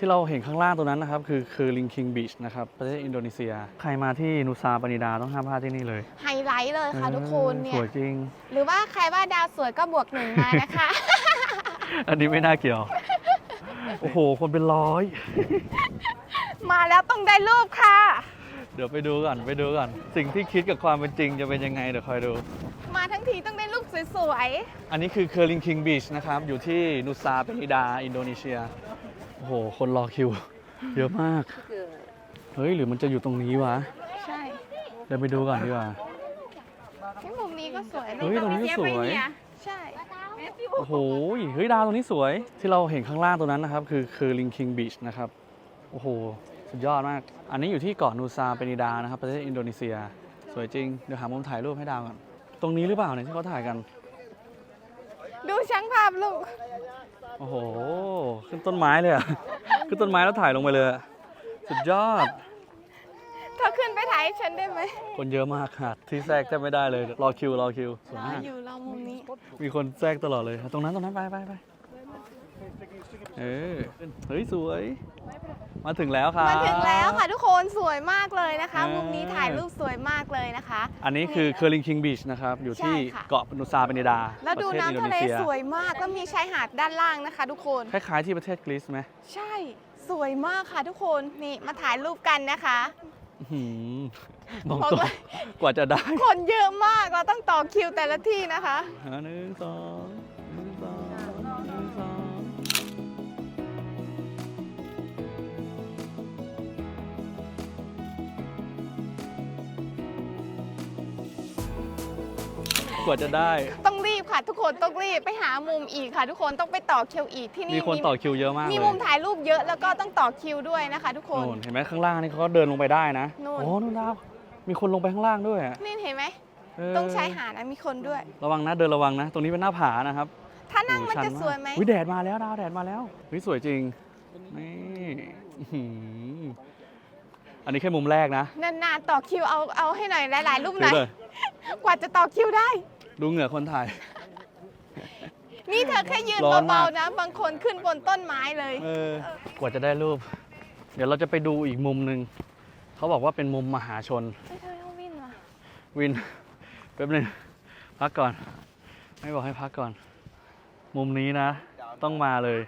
ที่เราเห็นข้างล่างตรงนั้นนะครับ คือคือลิงคิงบีชนะครับ ประเทศอินโดนีเซีย ใครมาที่นูซาปานิดาต้องห้ามพลาดที่นี่เลย ไฮไลท์เลยค่ะทุกคนเนี่สยวยจริง หรือว่าใครว่าดาวสวยก็บวกหนึ่งมานะคะ อันนี้ไม่น่าเกี่ยว โอ้โห คนเป็นร้อย มาแล้วต้องได้รูปค่ะ เดี๋ยวไปดูก่อนไปดูก่อน สิ่งที่คิดกับความเป็นจริงจะเป็นยังไงเดี๋ยวคอยดู มาทั้งทีต้องได้รูปสวยอันนี้คือเคอร์ลิงคิงบีชนะครับ อยู่ที่นูซาปานิดา อินโดนีเซีย โอ้โห คนรอคิว เยอะมาก เฮ้ย หรือมันจะอยู่ตรงนี้วะๆใช่เดี๋ยวไปดูก่อนดีกว่า ที่มุมนี้ก็สวยเฮ้ยตรงนี้ก็สวย ใช่โอ้โห เฮ้ย ดาวตรงนี้สวย ที่เราเห็นข้างล่างตรงนั้นนะครับ คือคือลิงคิงบีชนะครับ โอ้โห สุดยอดมาก อันนี้อยู่ที่เกาะนูซาเปนิดานะครับ ประเทศอินโดนีเซีย สวยจริง เดี๋ยวหามุมถ่ายรูปให้ดาวก่อน ตรงนี้หรือเปล่าเนี่ยที่เขาถ่ายกัน ดูช่าง ภาพลูก โอ้โห ขึ้นต้นไม้เลยอะขึ้นต้นไม้แล้วถ่ายลงไปเลยอะสุดยอด เธอขึ้นไปถ่ายให้ฉันได้ไหมคนเยอะมากค่ะ ที่แทรกแทบไม่ได้เลย รอคิว รอคิวสวยรอมาก อยู่รอมุมนี้ มีคนแทรกตลอดเลย ตรงนั้นตรงนั้นไปไปไปเออเฮ้ย สวย มาถึงแล้วครับ มาถึงแล้วค่ะทุกคนสวยมากเลยนะคะเออมุมนี้ถ่ายรูปสวยมากเลยนะคะ อันนี้คือเคอร์ลิงคิงบีชนะครับ อยู่ที่ใช่ค่ะเกาะนูซาเปนิดา แล้วดูประเทศอินโดน้ำทะนีเลเซียสวยมาก แล้วมีชายหาดด้านล่างนะคะ ทุกคน คล้ายๆที่ประเทศกรีซไหม ใช่ สวยมากค่ะทุกคน นี่มาถ่ายรูปกันนะคะอื้อหือบอกบอกตรงเลยกว่าจะได้ คนเยอะมาก เราต้องต่อคิวแต่ละที่นะคะหาหนึ่งสองหนึ่งสองหนึ่งสอง กว่าจะได้ ต้องรีบค่ะทุกคนต้องรีบไปหามุมอีกค่ะ ทุกคนต้องไปต่อคิวอีกที่นี่มีคนต่อคิวเยอะมากมีเลยมุมถ่ายรูปเยอะแล้วก็ต้องต่อคิวด้วยนะคะ ทุกคนโน่นเห็นไหมข้างล่างนี่เขาก็เดินลงไปได้นะนู่น โอ้นู่นดาวมีคนลงไปข้างล่างด้วยอะนี่เห็นไหมเออตรงชายหาดนะมีคนด้วย ระวังนะเดินระวังนะ ตรงนี้เป็นหน้าผานะครับถ้านั่งมันโอ้จะชัสวยไหมอุ้ยแดดมาแล้วดาวแดดมาแล้วเฮ้ยสวยจริงนี่อื้อหืออันนี้แค่มุมแรกนะนานๆต่อคิวเอาเอาให้หน่อยหลาย ๆ รูปหถืน่ออยเลยกว่าจะต่อคิวได้ ดูเหงื่อคนถ่าย นี่เธอแค่ยืนร้อนมากเบาๆนะ บางคนขึ้นบนต้นไม้เลย เออ กว่าจะได้รูป เดี๋ยวเราจะไปดูอีกมุมหนึ่ง เขาบอกว่าเป็นมุมมหาชนเฮ้ยเธอต้องวิ่งเหรอวิน แป๊บหนึงพักก่อน ไม่บอกให้พักก่อน มุมนี้นะ ต้องมาเลย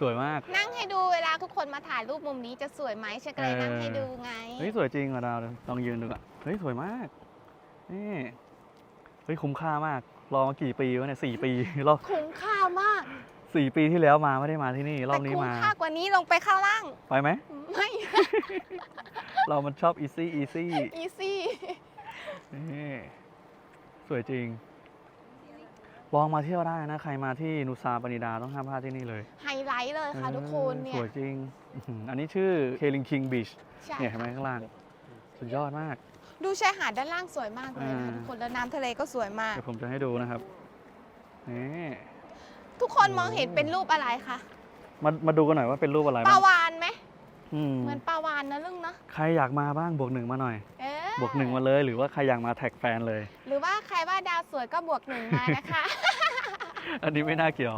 สวยมาก นั่งให้ดูเวลาทุกคนมาถ่ายรูปมุมนี้จะสวยไหมฉันก็เลยเออนั่งให้ดูไง เฮ้ย สวยจริงว่ะดาวลองยืนดูก่อนเฮ้ย สวยมาก นี่เฮ้ยคุ้มค่ามากรอมากี่ปีวะเนี่ยสี่ปีรอบคุ้มค่ามากสี่ปีที่แล้วมาไม่ได้มาที่นี่ รอแต่บนี้คุ้มมาค่ากว่านี้ลงไปข้างล่าง ไปไหมไม่ เรามันชอบอีซี่อีซี่อีซี่นี่สวยจริง ลองมาเที่ยวได้นะ ใครมาที่นูซาปานิดาต้องห้ามพลาดที่นี่เลย ไฮไลท์เลยค่ะออทุกคนเนี่สยวยจริงอื้อหืออันนี้ชื่อเคลิงคิงบีชใช่เนี่ยเห็นไหมข้างล่าง สุดยอดมาก ดูชายหาดด้านล่างสวยมากเลยนะคะอ่า ทุกคนแล้วน้ำทะเลก็สวยมาก เดี๋ยวผมจะให้ดูนะครับนี่ทุกคนมองเห็นเป็นรูปอะไรคะมามาดูกันหน่อยว่าเป็นรูปอะไรปลาบ้างวานไหมอืมเหมือนปลาวานนะลุงเนาะใครอยากมาบ้างบวกหนึ่งมาหน่อย เออบวกหนึ่งมาเลย หรือว่าใครอยากมาแท็กแฟนเลย หรือว่าใครว่าดาวสวยก็บวกหนึ่งมานะคะ อันนี้ไม่น่าเกี่ยว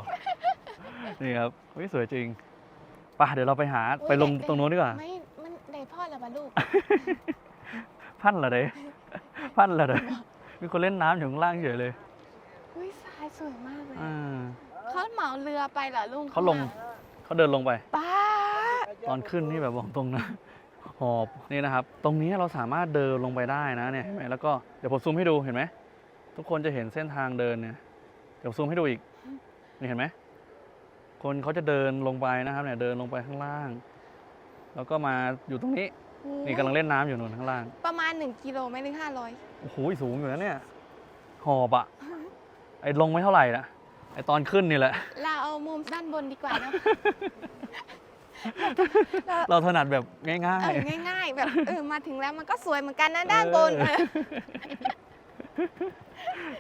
นี่ครับเฮ้ยสวยจริงไป่ะเดี๋ยวเราไปหาไปลงตรงโน้นดีกว่า ไม่มันได้พ่อแล้วปะลูก พันเหรอเด้พันเหรอเด้มีคนเล่นน้ำอยู่ข้างล่างเฉยเลยอุ้ยทรายสวยมากเลยอ่าเขาเหมาเรือไปเหรอลุงเขาลงเขาเดินลงไป ป้าตอนขึ้นนี่แบบบอกตรงนะ หอบนี่นะครับ ตรงนี้เราสามารถเดินลงไปได้นะเนี่ยเห็นไหมแล้วก็เดี๋ยวผมซูมให้ดูเห็นไหมทุกคนจะเห็นเส้นทางเดินเนี่ยเดี๋ยวซูมให้ดูอีกนี่เห็นไหมคนเขาจะเดินลงไปนะครับเนี่ยเดินลงไปข้างล่าง แล้วก็มาอยู่ตรงนี้ นี่กำลังเล่นน้ำอยู่นู่นข้างล่าง ประมาณ 1 กิโลไม่ถึง500 โอ้โหสูงอยู่นะเนี่ย หอบอะไอ้ลงไม่เท่าไหร่นะไอ้ตอนขึ้นนี่แหละ เราเอามุมด้านบนดีกว่านะ เราถนัดแบบง่าย เออๆง่าย ๆ แบบเออมาถึงแล้วมันก็สวยเหมือนกันนะด้านบนเออ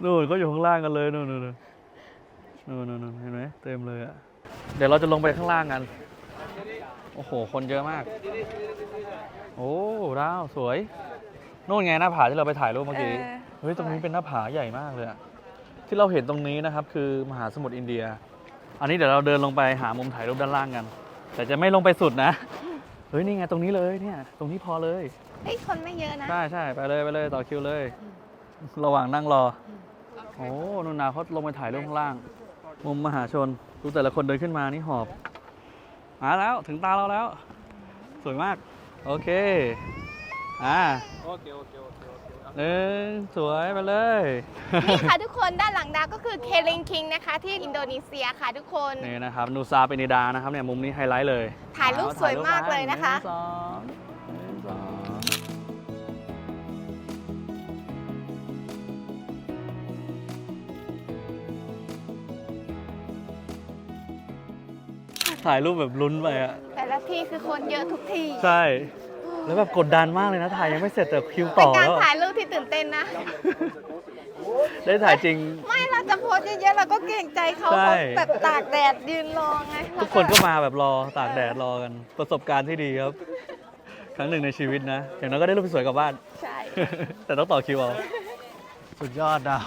นู่นเขาอยู่ข้างล่างกันเลยนู่นนู่นนู่นนู่นนู่นเห็นไหมเต็มเลยอะเดี๋ยวเราจะลงไปข้างล่างกัน โอ้โห คนเยอะมาก โอ้ดาวสวยนู่นไงหน้าผาที่เราไปถ่ายรูปเมื่อกี้เออ เฮ้ยตรงนี้เป็นหน้าผาใหญ่มากเลยอะที่เราเห็นตรงนี้นะครับคือมหาสมุทรอินเดีย อันนี้เดี๋ยวเราเดินลงไปหามุมถ่ายรูปด้านล่างกัน แต่จะไม่ลงไปสุดนะเฮ้ยนี่ไงตรงนี้เลยเนี่ย ตรงนี้พอเลย เฮ้ย คนไม่เยอะนะ ใช่ใช่ไปเลยไปเลยต่อคิวเลย ระหว่างนั่งรอโอ้นุนนาเขาลงไปถ่ายรูปข้างล่าง มุมมหาชนดูแต่ละคนเดินขึ้นมานี่หอบมาแล้วถึงตาเราแล้ว สวยมาก โอเค อ่าโอเคโอเคโอเคโอเคหนึ่งสวยไปเลย นี่ค่ะทุกคนด้านหลังดาวก็คือเคลิงคิงนะคะ ที่อินโดนีเซียค่ะทุกคน นี่นะครับ นูซาเปนิดานะครับเนี่ยมุมนี้ไฮไลท์เลยถ่ายรูปสวยมากเลยนะคะ หงสอง ถ่ายรูปแบบลุ้นไปอะแต่ละที่คือคนเยอะทุกที่ใช่ แล้วแบบกดดันมากเลยนะถ่ายยังไม่เสร็จแต่คิวเป็ต่นอการแล้วถ่ายรูปที่ตื่นเต้นนะ ได้ถ่ายจริง ไม่เราจะโพสต์เยอะๆเราก็เกรงใจเขาใช่ เขาแบบตากแดดยืนรอไงทุกคนก็มาแบบรอตากแดดรอกัน ประสบการณ์ที่ดีครับ ครั้งหนึ่งในชีวิตนะ อย่างน้อยก็ได้รูปสวยๆกลับบ้าน ใช่ แต่ต้องต่อคิวเอา สุดยอดดาว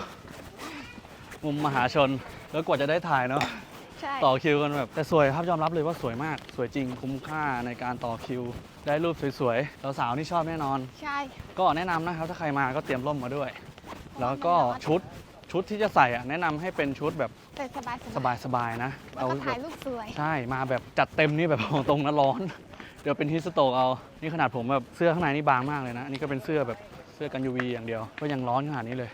มุมมหาชน แล้วกว่าจะได้ถ่ายเนาะ ใช่ ต่อคิวกันแบบแต่สวยครับยอมรับเลยว่าสวยมาก สวยจริงคุ้มค่าในการต่อคิว ได้รูปสวยๆสาวๆนี่ชอบแน่นอน ใช่ ก็แนะนำนะครับถ้าใครมาก็เตรียมร่มมาด้วย แล้วก็ชุดชุดที่จะใส่อะแนะนำให้เป็นชุดแบบแต่สบายสบายๆนะแล้วก็แบถ่ายบรูปสวย ใช่มาแบบจัดเต็มนี่แบบ ตรงนั้นร้อน เดี๋ยวเป็นฮิสโตกเอานี่ขนาดผมแบบเสื้อข้างในนี่บางมากเลยนะอันนี่ก็เป็นเสื้อแบบเสื้อกัน UV อย่างเดียว ก็ยังร้อนขนาดนี้เลย